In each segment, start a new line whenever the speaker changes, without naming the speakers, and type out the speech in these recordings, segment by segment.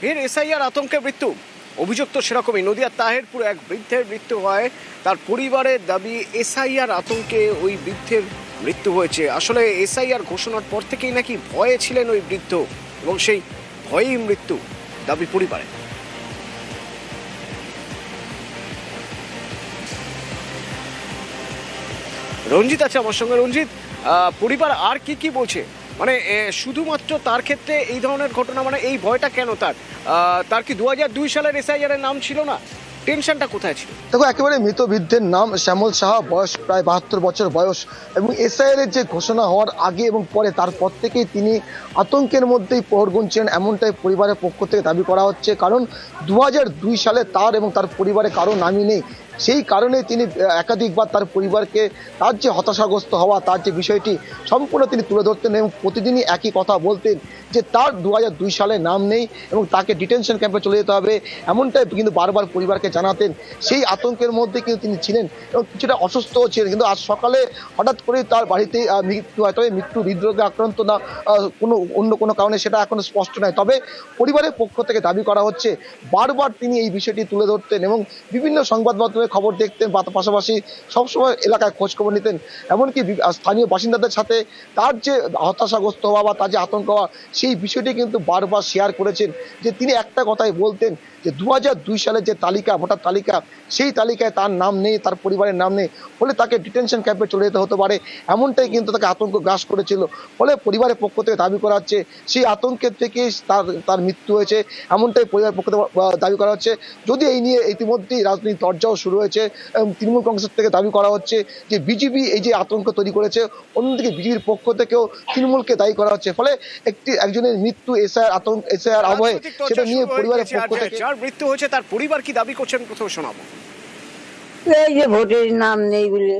ফের এসআইআর আতঙ্কে মৃত্যু। অভিযোগ তো সেরকমই নদিয়ার তাহেরপুর এক বৃদ্ধের মৃত্যু হয়। তার পরিবারের দাবি, এসআইআর আতঙ্কে ওই বৃদ্ধের মৃত্যু হয়েছে। আসলে এসআইআর ঘোষণার পর থেকেই নাকি ভয়ে ছিলেন ওই বৃদ্ধ এবং সেই ভয়েই মৃত্যু দাবি পরিবারে রঞ্জিত আছে আমার সঙ্গে। রঞ্জিত পরিবার আর কি কি বলছে? মানে শুধুমাত্র তার ক্ষেত্রে এই ধরনের ঘটনা মানে এই ভয়টা কেন তার? তার কি দু সালের এসআইআর এর নাম ছিল না? টেনশনটা কোথায় ছিল?
দেখো, একেবারে মৃত বৃদ্ধের নাম শ্যামল সাহা, বয়স প্রায় বাহাত্তর বছর বয়স এবং এসআইএল যে ঘোষণা হওয়ার আগে এবং পরে তারপর থেকেই তিনি আতঙ্কের মধ্যেই প্রহর গুনছেন এমনটাই পরিবারের পক্ষ থেকে দাবি করা হচ্ছে। কারণ দু সালে তার এবং তার পরিবারে কারও নামই নেই। সেই কারণে তিনি একাধিকবার তার পরিবারকে তার যে হতাশাগ্রস্ত হওয়া, তার যে বিষয়টি সম্পূর্ণ তিনি তুলে ধরতেন এবং প্রতিদিনই একই কথা বলতেন। যে তার দু সালে নাম নেই এবং তাকে ডিটেনশন ক্যাম্পে চলে যেতে হবে, এমনটাই কিন্তু বারবার পরিবারকে জানাতেন। সেই আতঙ্কের মধ্যে কিন্তু তিনি ছিলেন এবং কিছুটা অসুস্থও ছিলেন। কিন্তু আজ সকালে হঠাৎ করেই তার বাড়িতে মৃত্যু হয়। তবে মৃত্যু হৃদরোগে আক্রান্ত না কোনো, অন্য কোনো কারণে সেটা এখনও স্পষ্ট নয়। তবে পরিবারের পক্ষ থেকে দাবি করা হচ্ছে, বারবার তিনি এই বিষয়টি তুলে ধরতেন এবং বিভিন্ন সংবাদ মাধ্যমে খবর দেখতেন পাশাপাশি সবসময় এলাকায় খোঁজখবর নিতেন। এমনকি স্থানীয় বাসিন্দাদের সাথে তার যে হতাশাগ্রস্ত হওয়া বা তার যে আতঙ্ক হওয়া সেই বিষয়টি কিন্তু বারবার শেয়ার করেছেন যে তিনি একটা কথাই বলতেন যে দু দুই সালের যে তালিকা, ভোটার তালিকা, সেই তালিকায় তার নাম নেই, তার পরিবারের নাম নেই, ফলে তাকে ডিটেনশন ক্যাম্পে চলে যেতে হতে পারে। এমনটাই কিন্তু তাকে আতঙ্ক গ্রাস করেছিল। ফলে পরিবারের পক্ষ থেকে দাবি করা হচ্ছে, সেই আতঙ্কের থেকে তার তার মৃত্যু হয়েছে। এমনটাই পরিবারের পক্ষ থেকে দাবি করা হচ্ছে। যদি এই নিয়ে ইতিমধ্যেই রাজনৈতিক চর্চাও শুরু হয়েছে তৃণমূল কংগ্রেসের থেকে দাবি করা হচ্ছে যে বিজেপি এই যে আতঙ্ক তৈরি করেছে, অন্যদিকে বিজেপির পক্ষ থেকেও তৃণমূলকে দায়ী করা হচ্ছে। ফলে একটি একজনের মৃত্যু এসআইআর আতঙ্ক এসআইআর আবহে সেটা নিয়ে পরিবারের পক্ষ থেকে।
যার মৃত্যু হয়েছে তার পরিবার কি দাবি করছেন প্রথমে শোনাবো?
এই যে ভোটের নাম নেই বলে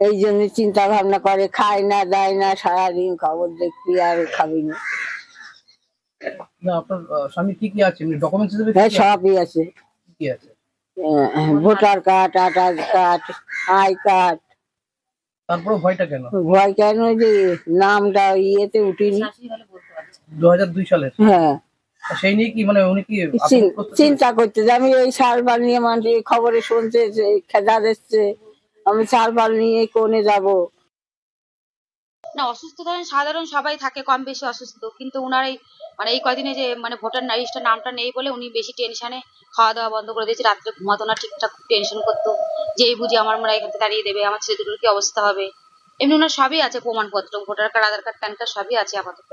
এই জন্য চিন্তা ভাবনা করে খায় না দেয় না সারাদিন খবর দেখবি আর খাবি না।
না আপনার স্বামী কি কি আছে? ডকুমেন্টস হিসেবে
হ্যাঁ সবই আছে।
কি কি আছে?
Voter card Aadhaar card I card.
তারপরে ভয়টা কেন?
ভয় কেন যে নামটা ইয়েতে উঠিনি।
দু হাজার দুই সালের।
হ্যাঁ।
সেই নিয়ে কি মানে উনি কি?
চিন্তা করতে যে আমি এই সারবার নিয়ে এই খবরে শুনছে যে খেদা দিচ্ছে আমি সারবার নিয়ে কোনে যাব।
না অসুস্থ ধরেন সাধারণ সবাই থাকে কম বেশি অসুস্থ। কিন্তু উনার এই মানে এই কদিনে যে মানে ভোটার লিস্টের নামটা নেই বলে উনি বেশি টেনশনে খাওয়া দাওয়া বন্ধ করে দিয়েছে। রাত্রে ঘুমাতো না ঠিকঠাক টেনশন করতো। যে এই বুঝি আমার মনে হয় এখান থেকে তাড়িয়ে দেবে আমার ছেলে দুটোর কি অবস্থা হবে? এমনি ওনার সবই আছে প্রমাণপত্র voter card Aadhaar card PAN card সবই আছে আপাতত।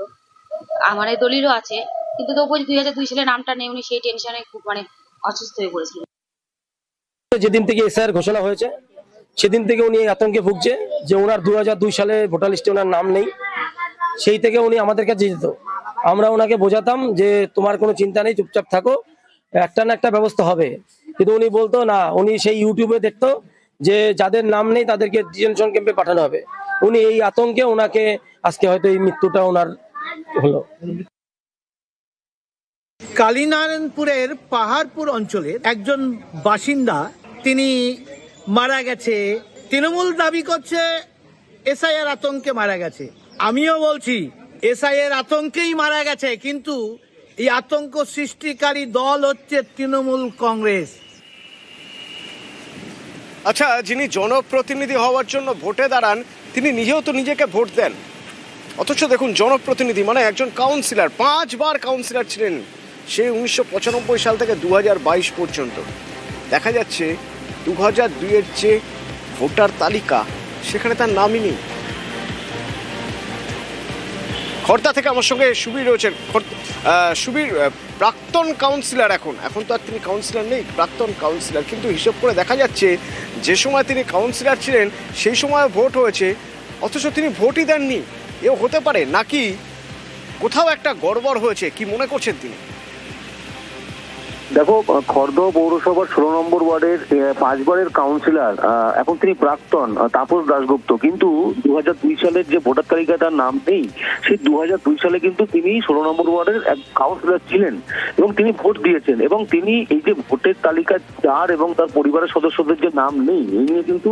আমার এই দলিলও আছে। কিন্তু তবুও দুই হাজার দুই সালে নামটা নেই সেই টেনশনে খুব মানে অসুস্থ হয়ে পড়েছিলেন।
যেদিন থেকে এসআইআর ঘোষণা হয়েছে, সেদিন থেকে উনি আতঙ্কে ভুগছে যে ওনার দু সালে ভোটার লিস্টে ওনার নাম নেই। সেই থেকে উনি আমাদের কাছে যেত। আমরা ওনাকে বোঝাতাম যে তোমার কোনো চিন্তা নেই, চুপচাপ থাকো, একটা না একটা ব্যবস্থা হবে। কিন্তু উনি বলতো, না, উনি সেই ইউটিউবে দেখতো যে যাদের নাম নেই, তাদেরকে ডিটেনশন ক্যাম্পে পাঠানো হবে। উনি এই আতঙ্কে ওনাকে আজকে হয়তো এই মৃত্যুটা ওনার হলো।
কালীনারায়ণপুরের পাহাড়পুর অঞ্চলের একজন বাসিন্দা তিনি মারা গেছে। তৃণমূল দাবি করছে এসআইয়ের আতঙ্কে মারা গেছে। আমিও বলছি এসআইয়ের আতঙ্কেই মারা গেছে কিন্তু এই আতঙ্ক সৃষ্টিকারী দল হচ্ছে তৃণমূল কংগ্রেস।
আচ্ছা যিনি জনপ্রতিনিধি হওয়ার জন্য ভোটে দাঁড়ান তিনি নিজেও তো নিজেকে ভোট দেন। অথচ দেখুন, জনপ্রতিনিধি মানে একজন কাউন্সিলর পাঁচবার কাউন্সিলর ছিলেন সে উনিশশো পঁচানব্বই সাল থেকে দু পর্যন্ত। দেখা যাচ্ছে দু হাজার দুইয়ের যে ভোটার তালিকা, সেখানে তার নামই নেই। খর্দা থেকে আমার সঙ্গে সুবীর খর্দ- সুবীর প্রাক্তন কাউন্সিলর এখন। এখন তো আর তিনি কাউন্সিলর নেই, প্রাক্তন কাউন্সিলর কিন্তু হিসেব করে দেখা যাচ্ছে, যে সময় তিনি কাউন্সিলর ছিলেন, সেই সময় ভোট হয়েছে, অথচ তিনি ভোটই দেননি। এও হতে পারে নাকি কোথাও একটা গড়বড় হয়েছে কি মনে করছেন তিনি?
দেখো খড়দহ পৌরসভার ষোলো নম্বর ওয়ার্ডের পাঁচবারের কাউন্সিলর এখন তিনি প্রাক্তন তাপস দাশগুপ্ত। কিন্তু দু সালের যে ভোটার তালিকায় তার নাম নেই, সেই দু সালে কিন্তু তিনি ষোলো নম্বর ওয়ার্ডের এক কাউন্সিলর ছিলেন এবং তিনি ভোট দিয়েছেন। এবং তিনি এই যে ভোটের তালিকা তার এবং তার পরিবারের সদস্যদের যে নাম নেই, এই নিয়ে কিন্তু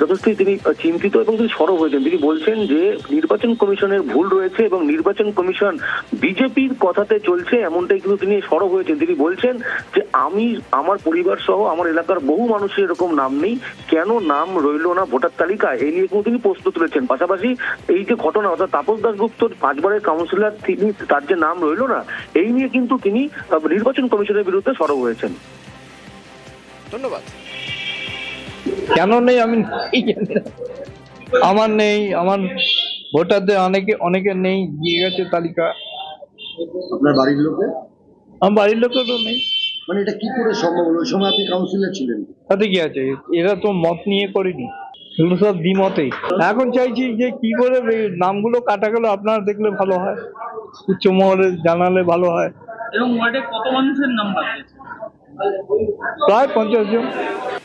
যথেষ্টই তিনি চিন্তিত এবং তিনি সরব হয়েছেন। তিনি বলছেন যে, নির্বাচন কমিশনের ভুল রয়েছে এবং নির্বাচন কমিশন বিজেপির কথাতে চলছে, এমনটাই কিন্তু তিনি সরব হয়েছেন। তিনি বলছেন যে আমি আমার পরিবার সহ আমার এলাকার বহু মানুষের এরকম নাম নেই। কেন নাম রইল না ভোটার তালিকায় এই নিয়ে কিন্তু তিনি প্রশ্ন তুলেছেন। পাশাপাশি এই যে ঘটনা অর্থাৎ তাপস দাসগুপ্তর পাঁচবারের কাউন্সিলর তিনি তার যে নাম রইল না এই নিয়ে কিন্তু তিনি নির্বাচন কমিশনের বিরুদ্ধে সরব হয়েছেন।
ধন্যবাদ।
কেন নেই? আমি। আমার নেই আমার ভোটারদের অনেকে অনেকের নেই দিয়ে গেছে তালিকা।
আপনার বাড়ির লোকে
আমার বাড়ির লোকেরও নেই।
মানে এটা কি করে সম্ভব হলো? ওই সময় আপনি কাউন্সিলর ছিলেন।
তাতে কি আছে? এরা তো মত নিয়ে করেনি। এগুলো সব দ্বিমতেই এখন চাইছি যে কি করে নামগুলো কাটা গেল আপনারা দেখলে ভালো হয়। উচ্চ মহলে জানালে ভালো হয়।
এবং ওয়ার্ডে কত মানুষের নাম
প্রায় পঞ্চাশ জন।